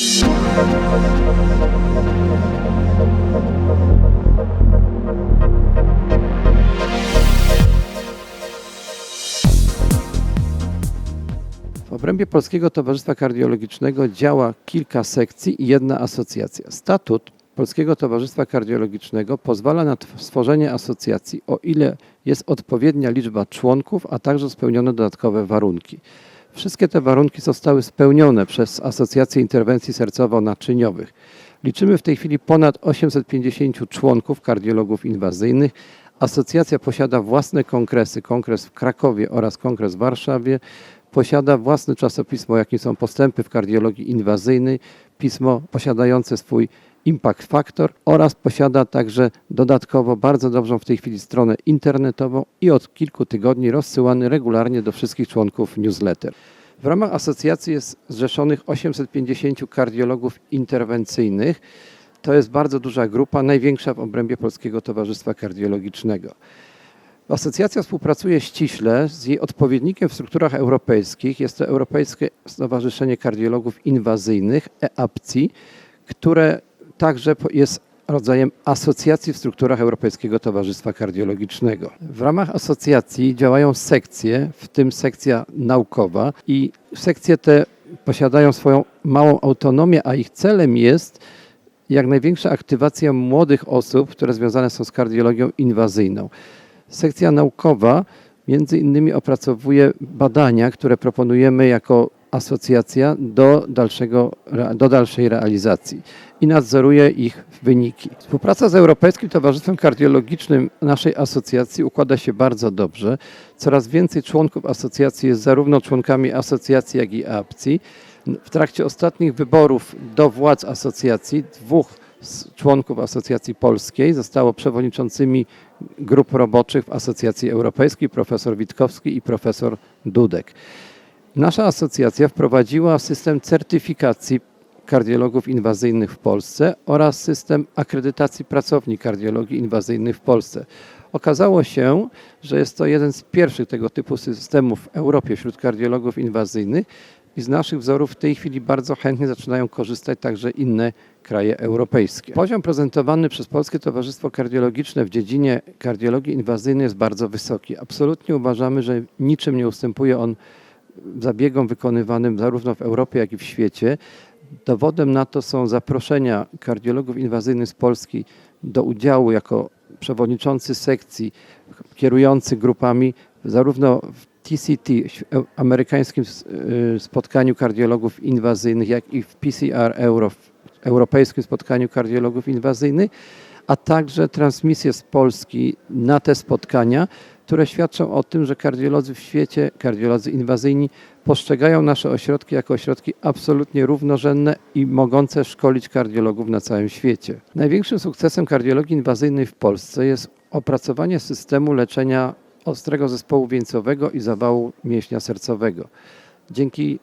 W obrębie Polskiego Towarzystwa Kardiologicznego działa kilka sekcji i jedna asocjacja. Statut Polskiego Towarzystwa Kardiologicznego pozwala na tw- stworzenie asocjacji, o ile jest odpowiednia liczba członków, a także spełnione dodatkowe warunki. Wszystkie te warunki zostały spełnione przez Asocjację Interwencji Sercowo-Naczyniowych. Liczymy w tej chwili ponad 850 członków kardiologów inwazyjnych. Asocjacja posiada własne kongresy, kongres w Krakowie oraz kongres w Warszawie. Posiada własne czasopismo, jakim są postępy w kardiologii inwazyjnej, pismo posiadające swój Impact Factor oraz posiada także dodatkowo bardzo dobrą w tej chwili stronę internetową i od kilku tygodni rozsyłany regularnie do wszystkich członków newsletter. W ramach asocjacji jest zrzeszonych 850 kardiologów interwencyjnych. To jest bardzo duża grupa, największa w obrębie Polskiego Towarzystwa Kardiologicznego. Asocjacja współpracuje ściśle z jej odpowiednikiem w strukturach europejskich. Jest to Europejskie Stowarzyszenie Kardiologów Inwazyjnych, EAPCI, które także jest rodzajem asocjacji w strukturach Europejskiego Towarzystwa Kardiologicznego. W ramach asocjacji działają sekcje, w tym sekcja naukowa i sekcje te posiadają swoją małą autonomię, a ich celem jest jak największa aktywacja młodych osób, które związane są z kardiologią inwazyjną. Sekcja naukowa między innymi opracowuje badania, które proponujemy jako asocjacja do, dalszego, do dalszej realizacji i nadzoruje ich wyniki. Współpraca z Europejskim Towarzystwem Kardiologicznym naszej asocjacji układa się bardzo dobrze. Coraz więcej członków asocjacji jest zarówno członkami asocjacji, jak i APCI. W trakcie ostatnich wyborów do władz asocjacji dwóch z członków Asocjacji Polskiej zostało przewodniczącymi grup roboczych w Asocjacji Europejskiej, profesor Witkowski i profesor Dudek. Nasza asocjacja wprowadziła system certyfikacji kardiologów inwazyjnych w Polsce oraz system akredytacji pracowni kardiologii inwazyjnej w Polsce. Okazało się, że jest to jeden z pierwszych tego typu systemów w Europie wśród kardiologów inwazyjnych i z naszych wzorów w tej chwili bardzo chętnie zaczynają korzystać także inne kraje europejskie. Poziom prezentowany przez Polskie Towarzystwo Kardiologiczne w dziedzinie kardiologii inwazyjnej jest bardzo wysoki. Absolutnie uważamy, że niczym nie ustępuje on zabiegom wykonywanym zarówno w Europie, jak i w świecie. Dowodem na to są zaproszenia kardiologów inwazyjnych z Polski do udziału jako przewodniczący sekcji, kierujący grupami zarówno w TCT, amerykańskim y, spotkaniu kardiologów inwazyjnych, jak i w PCR Euro, w europejskim spotkaniu kardiologów inwazyjnych, a także transmisje z Polski na te spotkania, które świadczą o tym, że kardiolodzy w świecie, kardiolodzy inwazyjni postrzegają nasze ośrodki jako ośrodki absolutnie równorzędne i mogące szkolić kardiologów na całym świecie. Największym sukcesem kardiologii inwazyjnej w Polsce jest opracowanie systemu leczenia ostrego zespołu wieńcowego i zawału mięśnia sercowego. Dzięki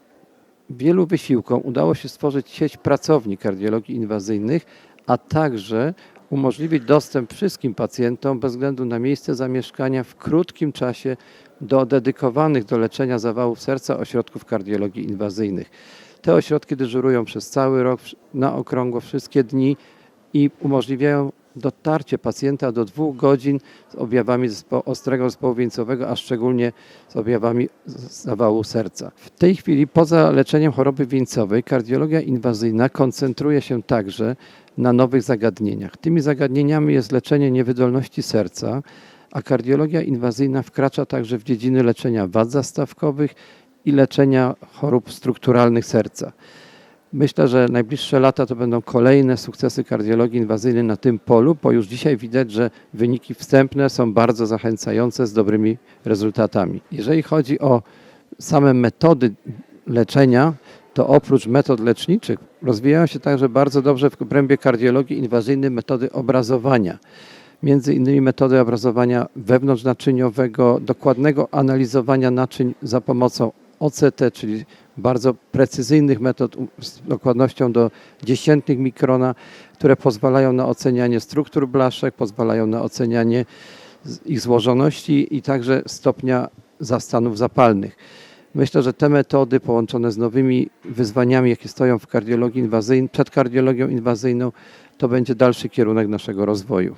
wielu wysiłkom udało się stworzyć sieć pracowni kardiologii inwazyjnych, a także umożliwić dostęp wszystkim pacjentom bez względu na miejsce zamieszkania w krótkim czasie do dedykowanych do leczenia zawałów serca ośrodków kardiologii inwazyjnych. Te ośrodki dyżurują przez cały rok na okrągło wszystkie dni i umożliwiają dotarcie pacjenta do dwóch godzin z objawami zespo- ostrego zespołu wieńcowego, a szczególnie z objawami zawału serca. W tej chwili poza leczeniem choroby wieńcowej kardiologia inwazyjna koncentruje się także na nowych zagadnieniach. Tymi zagadnieniami jest leczenie niewydolności serca, a kardiologia inwazyjna wkracza także w dziedziny leczenia wad zastawkowych i leczenia chorób strukturalnych serca. Myślę, że najbliższe lata to będą kolejne sukcesy kardiologii inwazyjnej na tym polu, bo już dzisiaj widać, że wyniki wstępne są bardzo zachęcające z dobrymi rezultatami. Jeżeli chodzi o same metody leczenia, to oprócz metod leczniczych rozwijają się także bardzo dobrze w obrębie kardiologii inwazyjnej metody obrazowania. Między innymi metody obrazowania wewnątrznaczyniowego, dokładnego analizowania naczyń za pomocą OCT, czyli bardzo precyzyjnych metod z dokładnością do dziesiętnych mikrona, które pozwalają na ocenianie struktur blaszek, pozwalają na ocenianie ich złożoności i także stopnia zastanów zapalnych. Myślę, że te metody połączone z nowymi wyzwaniami, jakie stoją w kardiologii inwazyjnej, przed kardiologią inwazyjną, to będzie dalszy kierunek naszego rozwoju.